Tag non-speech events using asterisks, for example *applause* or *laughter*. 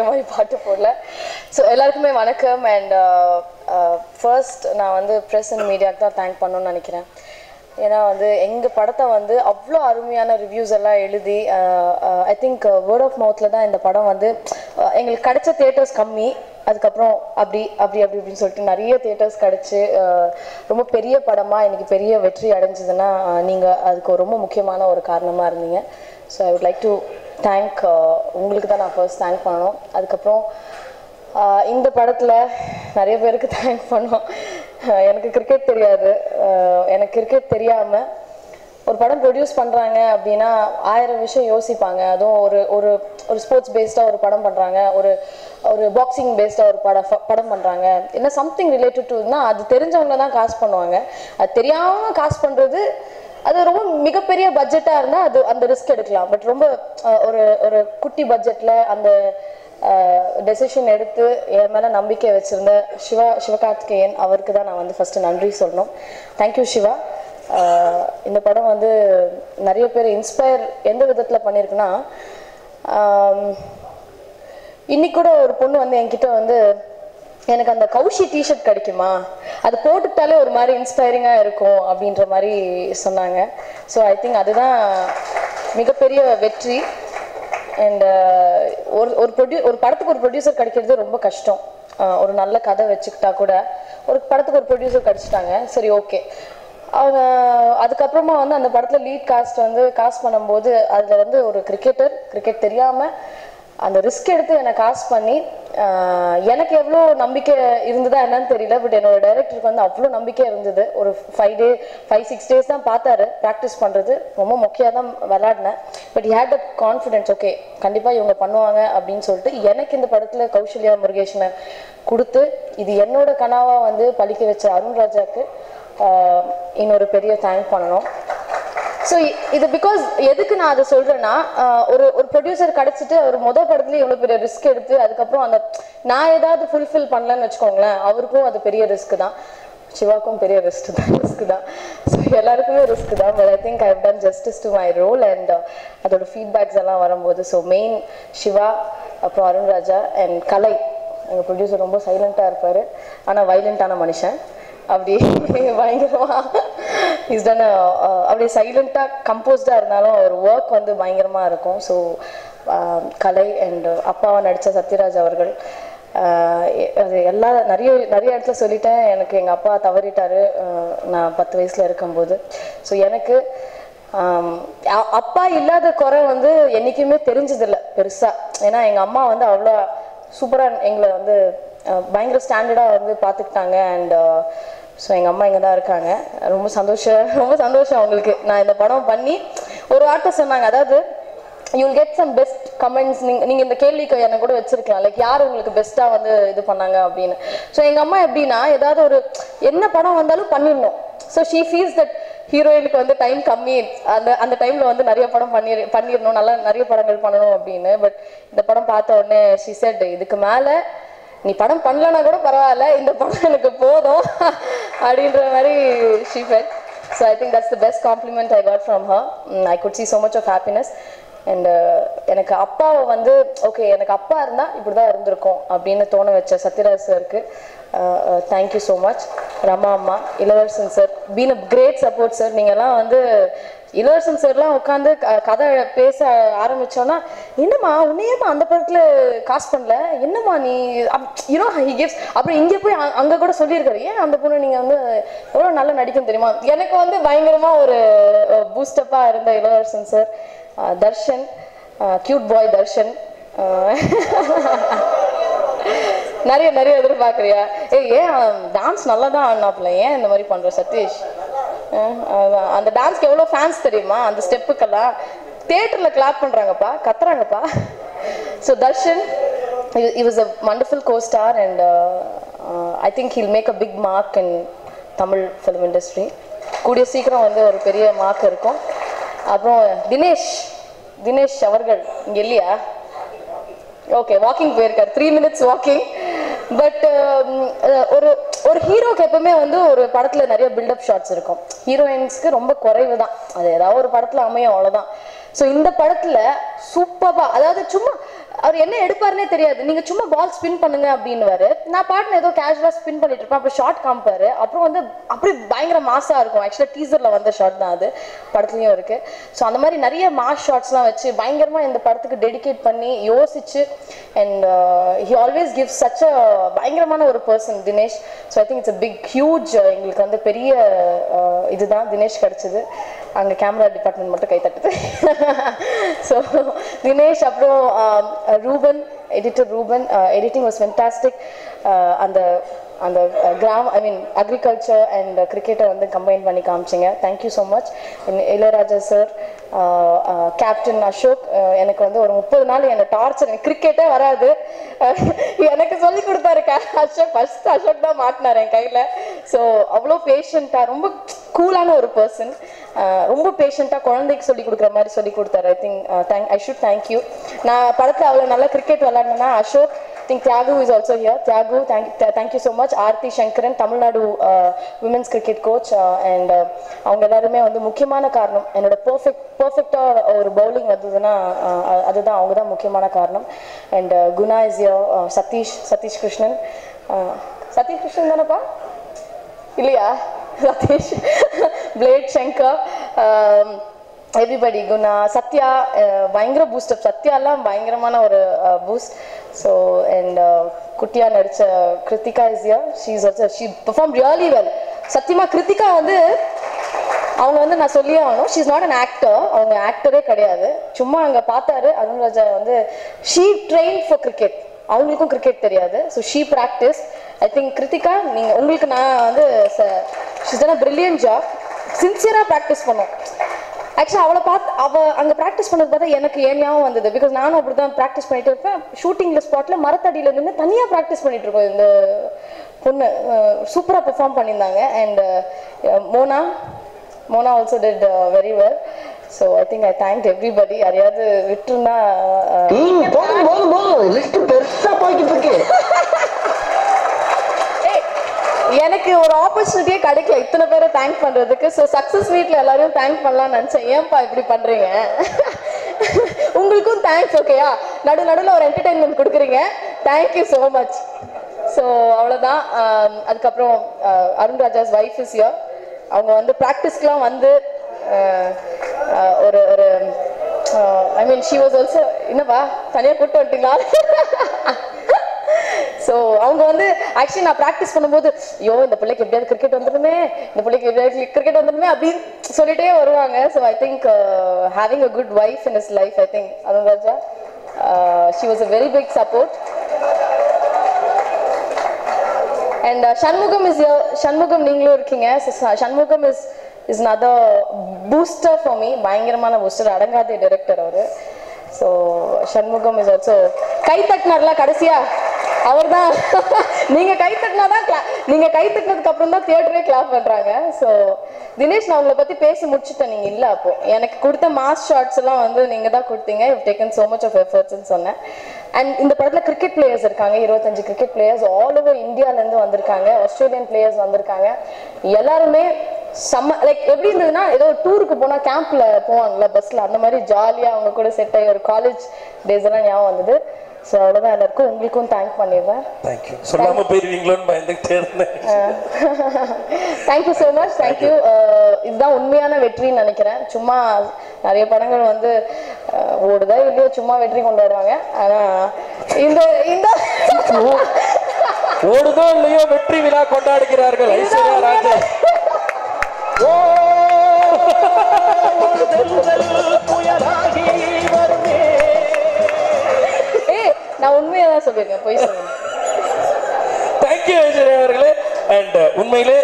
அப்படிங்கிற மாதிரி பாட்டு போடல. ஸோ எல்லாருக்குமே வணக்கம் அண்ட் ஃபர்ஸ்ட் uh, uh, நான் வந்து ப்ரெஸ் அண்ட் மீடியாவுக்கு தான் தேங்க் பண்ணணும்னு நினைக்கிறேன். ஏன்னா வந்து எங்கள் படத்தை வந்து அவ்வளோ அருமையான ரிவ்யூஸ் எல்லாம் எழுதி ஐ திங்க் வேர்ட் ஆஃப் மவுத்தில் தான் இந்த படம் வந்து uh, எங்களுக்கு கிடைச்ச தேட்டர்ஸ் கம்மி. அதுக்கப்புறம் அப்படி அப்படி அப்படி இப்படின்னு சொல்லிட்டு நிறைய தேட்டர்ஸ் கிடச்சி ரொம்ப பெரிய படமாக இன்னைக்கு பெரிய வெற்றி அடைஞ்சதுன்னா நீங்கள் அதுக்கு ரொம்ப முக்கியமான ஒரு காரணமாக இருந்தீங்க. So I would like to thank uh, உங்களுக்கு தான் நான் ஃபர்ஸ்ட் தேங்க் பண்ணணும். அதுக்கப்புறம் uh, இந்த படத்தில் நிறைய பேருக்கு தேங்க் பண்ணோம் uh, எனக்கு கிரிக்கெட் தெரியாது. எனக்கு கிரிக்கெட் தெரியாமல் ஒரு படம் ப்ரொடியூஸ் பண்ணுறாங்க அப்படின்னா ஆயிரம் விஷயம் யோசிப்பாங்க. அதுவும் ஒரு ஒரு ஒரு ஸ்போர்ட்ஸ் பேஸ்டாக ஒரு படம் பண்ணுறாங்க ஒரு ஒரு பாக்ஸிங் பேஸ்டாக ஒரு படம் படம் பண்ணுறாங்க என்ன சம்திங் ரிலேட்டட் டுனா அது தெரிஞ்சவங்க தான் காசு பண்ணுவாங்க. அது தெரியாமல் காசு பண்ணுறது அது ரொம்ப மிகப்பெரிய பட்ஜெட்டாக இருந்தால் அது அந்த ரிஸ்க் எடுக்கலாம். பட் ரொம்ப ஒரு ஒரு குட்டி பட்ஜெட்டில் அந்த டெசிஷன் எடுத்து என் மேலே நம்பிக்கை வச்சுருந்த சிவா சிவகார்த்திகேயன் அவருக்கு தான் நான் வந்து ஃபஸ்ட்டு நன்றி சொல்லணும். Thank you Siva. இந்த படம் வந்து நிறைய பேர் இன்ஸ்பயர் எந்த விதத்தில் பண்ணியிருக்குன்னா ஆம், இன்னைக்கு கூட ஒரு பொண்ணு வந்து என்கிட்ட வந்து எனக்கு அந்த கௌஷி டிஷர்ட் கிடைக்குமா? அது போட்டுட்டாலே ஒரு மாதிரி இன்ஸ்பைரிங்காக இருக்கும் அப்படின்ற மாதிரி சொன்னாங்க. ஸோ ஐ திங்க் அதுதான் மிகப்பெரிய வெற்றி. அண்ட் ஒரு ஒரு ப்ரொடியூ ஒரு படத்துக்கு ஒரு ப்ரொடியூசர் கிடைக்கிறது ரொம்ப கஷ்டம். ஒரு நல்ல கதை வச்சுக்கிட்டா கூட. ஒரு படத்துக்கு ஒரு ப்ரொடியூசர் கிடைச்சிட்டாங்க. சரி ஓகே அவங்க அதுக்கப்புறமா வந்து அந்த படத்தில் லீட் காஸ்ட் வந்து காஸ்ட் பண்ணும்போது அதில் வந்து ஒரு கிரிக்கெட்டர் கிரிக்கெட் தெரியாமல் அந்த ரிஸ்க் எடுத்து என்னை காசு பண்ணி எனக்கு எவ்வளோ நம்பிக்கை இருந்ததா என்னன்னு தெரியல பட் என்னோட டைரக்டருக்கு வந்து அவ்வளோ நம்பிக்கை இருந்தது. ஒரு five day five six days தான் பார்த்தாரு ப்ராக்டிஸ் பண்ணுறது ரொம்ப முக்கியம் தான் விளாடினேன் but had a confidence okay கண்டிப்பாக இவங்க பண்ணுவாங்க அப்படின்னு சொல்லிட்டு எனக்கு இந்த படத்தில் கௌசல்யா முருகேஷனை கொடுத்து இது என்னோட கனவாக வந்து பழிக்க வச்ச அருண்ராஜாக்கு இன்னொரு பெரிய தேங்க் பண்ணணும். ஸோ இது பிகாஸ் எதுக்கு நான் அதை சொல்றேன்னா ஒரு ஒரு ப்ரொடியூசர் கிடைச்சிட்டு அவர் மொதல் படத்துலேயே இவ்வளோ பெரிய ரிஸ்க் எடுத்து அதுக்கப்புறம் அந்த நான் ஏதாவது ஃபுல்ஃபில் பண்ணலன்னு வச்சுக்கோங்களேன் அவருக்கும் அது பெரிய ரிஸ்க் தான். சிவாக்கும் பெரிய ரிஸ்க் தான் ரிஸ்க் தான். ஸோ எல்லாருக்குமே ரிஸ்க் தான் but I think I done justice to my role and அதோட ஃபீட்பேக்ஸ் எல்லாம் வரும்போது. ஸோ மெயின் சிவா அப்புறம் அருண்ராஜா அண்ட் கலை. எங்கள் ப்ரொடியூசர் ரொம்ப சைலண்ட்டாக இருப்பார். ஆனால் வைலண்ட்டான மனுஷன். அப்படி *laughs* பயங்கரமாக இஸ் டன் அப்படியே சைலண்ட்டாக கம்போஸ்டாக இருந்தாலும் ஒரு ஒர்க் வந்து பயங்கரமாக இருக்கும். ஸோ um, கலை அண்ட் அப்பாவை நடித்த சத்யராஜ் அவர்கள் அது எல்லா நிறைய நிறைய இடத்துல சொல்லிட்டேன். எனக்கு எங்கள் அப்பா தவறிட்டாரு. நான் பத்து வயசில் இருக்கும்போது. ஸோ எனக்கு um, அப்பா இல்லாத குறை வந்து என்றைக்குமே தெரிஞ்சதில்லை பெருசாக ஏன்னா எங்கள் அம்மா வந்து அவ்வளோ சூப்பராக எங்களை வந்து பயங்கர ஸ்டாண்டர்டாக வந்து பார்த்துக்கிட்டாங்க. அண்ட் ஸோ எங்கள் அம்மா இங்கே தான் இருக்காங்க. ரொம்ப சந்தோஷம். ரொம்ப சந்தோஷம் அவங்களுக்கு. நான் இந்த படம் பண்ணி ஒரு வார்த்தை சொன்னாங்க. அதாவது you'll get some best comments நீங்கள் நீங்கள் இந்த கேள்விக்கு என்ன கூட வச்சிருக்கலாம். லைக் யார் உங்களுக்கு பெஸ்ட்டாக வந்து இது பண்ணாங்க அப்படின்னு. ஸோ எங்கள் அம்மா எப்படின்னா ஏதாவது ஒரு என்ன படம் வந்தாலும் பண்ணிடணும். ஸோ ஷீ ஃபீல்ஸ் தட் ஹீரோயினுக்கு வந்து டைம் கம்மி. அந்த அந்த டைமில் வந்து நிறைய படம் பண்ணி பண்ணிடணும். நல்லா நிறைய படங்கள் பண்ணணும் அப்படின்னு. பட் இந்த படம் பார்த்த உடனே ஷி செட் இதுக்கு மேலே நீ படம் பண்ணலன்னா கூட பரவாயில்ல இந்த படம் எனக்கு போதும் அப்படின்ற மாதிரி she felt so I think that's the best compliment I got from her I could see so much of happiness and எனக்கு அப்பாவை வந்து ஓகே எனக்கு அப்பா இருந்தால் இப்படி தான் இருந்திருக்கும் அப்படின்னு தோண வச்ச சத்யராஜ் சாருக்கு தேங்க்யூ ஸோ மச் ரமா அம்மா Ilavarasan sir been a great support sir நீங்கள்லாம் வந்து இளவரசன் சார்லாம் உட்காந்து கதை பேச ஆரம்பிச்சோன்னா என்னம்மா உன்னையம்மா அந்த படத்தில் காசு பண்ணல? என்னம்மா நீ யூனோ ஹி கிவ்ஸ் அப்புறம் இங்கே போய் அங்க கூட சொல்லியிருக்காரு. ஏன் அந்த பொண்ணு நீங்கள் வந்து எவ்வளவு நல்லா நடிக்கும் தெரியுமா? எனக்கு வந்து பயங்கரமாக ஒரு பூஸ்டப்பாக இருந்த Ilavarasan sir Darshan cute boy Darshan. நிறைய நிறைய எதிர்பார்க்குறியா? ஏய் ஏன் டான்ஸ் நல்லா தான் ஆடினாப்புல? ஏன் இந்த மாதிரி பண்ற சதீஷ்? அந்த டான்ஸ்க்கு எவ்வளோ ஃபேன்ஸ் தெரியுமா? அந்த ஸ்டெப்புக்கெல்லாம் தேட்டரில் கிளாப் பண்ணுறாங்கப்பா கத்துறாங்கப்பா. So Darshan he was a wonderful co star and I think he'll make a big mark in Tamil film industry கூடிய சீக்கிரம் வந்து ஒரு பெரிய மார்க் இருக்கும். அப்புறம் தினேஷ் தினேஷ் அவர்கள் இங்கே இல்லையா? ஓகே வாக்கிங் போயிருக்காரு. த்ரீ மினிட்ஸ் வாக்கிங் பட் ஒரு ஒரு ஹீரோக்கு எப்பவுமே வந்து ஒரு படத்துல நிறைய பில்டப் ஷாட்ஸ் இருக்கும். ஹீரோயின்ஸ்க்கு ரொம்ப குறைவு தான் அது ஏதாவது ஒரு படத்துல அமையும் அவ்வளவுதான். ஸோ இந்த படத்துல சூப்பரா அதாவது சும்மா அவர் என்ன எடுப்பாருனே தெரியாது. நீங்க சும்மா பால் ஸ்பின் பண்ணுங்க அப்படின்னுவாரு. நான் பாட்டு ஏதோ கேஷுவலா ஸ்பின் பண்ணிட்டு இருப்பேன். அப்புறம் ஷார்ட் காமிப்பாரு. அப்புறம் வந்து அப்படி பயங்கர மாசா இருக்கும். ஆக்சுவலா டீசர்ல வந்த ஷார்ட் தான் அது. படத்துலயும் இருக்கு. ஸோ அந்த மாதிரி நிறைய மாஸ் ஷார்ட்ஸ்லாம் வச்சு பயங்கரமா இந்த படத்துக்கு டெடிகேட் பண்ணி யோசிச்சு and he always give such a பயங்கரமான ஒரு person Dinesh so I think it's a big huge எங்களுக்கு வந்து பெரிய uh, இதுதான். தினேஷ் கிடைச்சது. அங்கே கேமரா டிபார்ட்மெண்ட் மட்டும் கைத்தட்டுது ஸோ தினேஷ் அப்புறம் Ruban editor Ruban editing was fantastic அந்த அந்த கிராம ஐ மீன் அக்ரிகல்ச்சர் அண்ட் கிரிக்கெட்டை வந்து கம்பைன் பண்ணி காமிச்சிங்க. Thank you so much Ilaiyaraaja sir captain Ashok எனக்கு வந்து ஒரு முப்பது நாள் என்னை டார்ச்சர் எனக்கு கிரிக்கெட்டே வராது. எனக்கு சொல்லி கொடுத்தாரு அசோக். ஃபர்ஸ்ட் அசோக் தான் மாட்டினார் என் கையில். ஸோ அவ்வளோ பேஷண்ட்டாக ரொம்ப கூலான ஒரு பர்சன் ரொம்ப பேஷண்ட்டாக குழந்தைக்கு சொல்லி கொடுக்குற மாதிரி சொல்லி கொடுத்தாரு. I think thank I should thank you நான் படத்தில் அவ்வளோ நல்லா cricket விளாட்னேன்னா Ashok think Thiyagu is also here Thiyagu thank thank you so much Aarthi Sankaran Tamil Nadu women's cricket coach and அவங்க எல்லாருமே வந்து முக்கியமான காரணம். என்னோட பர்ஃபெக்ட் பர்ஃபெக்டாக ஒரு பவுலிங் வந்ததுன்னா அதுதான் அவங்க தான் முக்கியமான காரணம். And uh, Guna is your uh, Sathish Sathish Krishnan. Sathish Krishnan தானேப்பா? இல்லையா? Sathish. Um, everybody Guna Sathya uh, பயங்கர பூஸ்ட் அப் சத்யாலாம் பயங்கரமான ஒரு பூஸ்ட் ஸோ அண்ட் குட்டியா நடிச்ச Krithika is here she is also she perform really well சத்தியமா கிருத்திகா வந்து அவங்க வந்து நான் சொல்லியே ஆகணும். She is not an actor அவங்க ஆக்டரே கிடையாது. சும்மா அங்கே பார்த்தாரு. அருண் ராஜா வந்து ஷீ ட்ரெயின் ஃபார் கிரிக்கெட் அவங்களுக்கும் கிரிக்கெட் தெரியாது. So she practice I think Krithika நீங்கள் உங்களுக்கு நான் வந்து ஷீஸ் அ பிரில்லியன் ஜாப் சின்சியராக ப்ராக்டிஸ் பண்ணோம். ஆக்சுவலாக அவளை பார்த்து அவள் அங்கே ப்ராக்டிஸ் பண்ணது பார்த்தா எனக்கு ஏன் வந்தது. பிகாஸ் நானும் அப்படி தான் ப்ராக்டிஸ் பண்ணிட்டு இருப்பேன். ஷூட்டிங்கில் ஸ்பாட்டில் மரத்தடியில் நின்று தனியாக ப்ராக்டிஸ் பண்ணிட்டு இருக்கோம் இந்த பொண்ணு சூப்பராக பெர்ஃபார்ம் பண்ணியிருந்தாங்க. And Mona Mona also did very well so I think I thank everybody யாரையாவது விட்டுருந்தா பெருசாக போதும் போதும் போதும். லிஸ்ட் ஒரு ஆப்பர்ச்சுனிட்டியே கிடைக்கல. இத்தனை பேரை தேங்க் பண்றதுக்கு. ஸோ சக்ஸஸ் வீட்டில் எல்லாரையும் தேங்க் பண்ணலாம்னு நினைச்சேன். ஏன்ப்பா இப்படி பண்றீங்க? உங்களுக்கும் தேங்க்ஸ் ஓகேயா நடு நடுவில் ஒரு என்டர்டைன்மெண்ட் கொடுக்குறீங்க. தேங்க்யூ ஸோ மச் ஸோ அவ்வளோதான் அதுக்கப்புறம் Arunraja's Arun Raja's wife is your அவங்க வந்து ப்ராக்டிஸ்க்குலாம் வந்து uh, uh, ஒரு ஒரு I mean she was also என்னப்பா? தனியாக கூப்பிட்டு வந்துட்டீங்களா? ஸோ அவங்க வந்து ஆக்சுவலி நான் ப்ராக்டிஸ் பண்ணும்போது ஐயோ இந்த பிள்ளைக்கு எப்படியாவது கிரிக்கெட் வந்துடுமே இந்த பிள்ளைக்கு எப்படியாவது கிரிக்கெட் வந்துடுமே அப்படின்னு சொல்லிட்டே வருவாங்க. So I think having a good wife in his life I think Arun Raja she was a very big support and Shanmugam is uh, Shanmugam நீங்களும் இருக்கீங்க. Shanmugam is is another booster for me பயங்கரமான booster அடங்காத director அவர். So Shanmugam is also கை தட்டினார்ல கடைசியா? அவர் தான் *laughs* நீங்க கை தட்டினா தான் நீங்க கை தட்டினதுக்கு அப்புறம் தான் தியேட்டரே கிளாப் பண்றாங்க. ஸோ தினேஷ் நான் உங்களை பத்தி பேசி முடிச்சுட்டேன். நீங்க இல்ல அப்போ. எனக்கு கொடுத்த மாஸ் ஷார்ட்ஸ் எல்லாம் வந்து நீங்க தான் கொடுத்தீங்க. I've taken so much of efforts சொன்னேன். அண்ட் இந்த படத்துல கிரிக்கெட் பிளேயர்ஸ் இருக்காங்க. இருபத்தஞ்சு கிரிக்கெட் பிளேயர்ஸ் ஆல் ஓவர் இந்தியால இருந்து வந்திருக்காங்க. ஆஸ்திரேலியன் பிளேயர்ஸ் வந்திருக்காங்க. எல்லாருமே செம்ம லைக் எப்படி இருந்ததுன்னா ஏதோ டூருக்கு போனா கேம்ப்ல போவாங்கல்ல பஸ்ல அந்த மாதிரி ஜாலியா அவங்க கூட செட் ஆகி ஒரு காலேஜ் டேஸ் எல்லாம் ஞாபகம் வந்தது. ஸோ அவ்வளோதான் எல்லாருக்கும் உங்களுக்கும் தேங்க் பண்ணிடுறேன். தேங்க்யூ சொல்லாம போயிருவீங்களோன்னு பயந்துகிட்டே இருந்தேன். தேங்க்யூ ஸோ மச் தேங்க்யூ இதுதான் உண்மையான வெற்றின்னு நினைக்கிறேன். சும்மா நிறைய படங்கள் வந்து ஓடுதா இல்லையோ சும்மா வெற்றி கொண்டாடுவாங்க ஆனா இந்த இந்த ஓடுதோ இல்லையோ வெற்றி விழா கொண்டாடுகிறார்கள். ஐஸ்வர்யா ராஜன் ஓ! புயலாகி நான் உண்மையை தான் சொல்லியிருக்கேன் போய் சொல்லுங்க தேங்க்யூ ஐஸ்வர்யா அவர்களே. அண்ட் uh, உண்மையிலே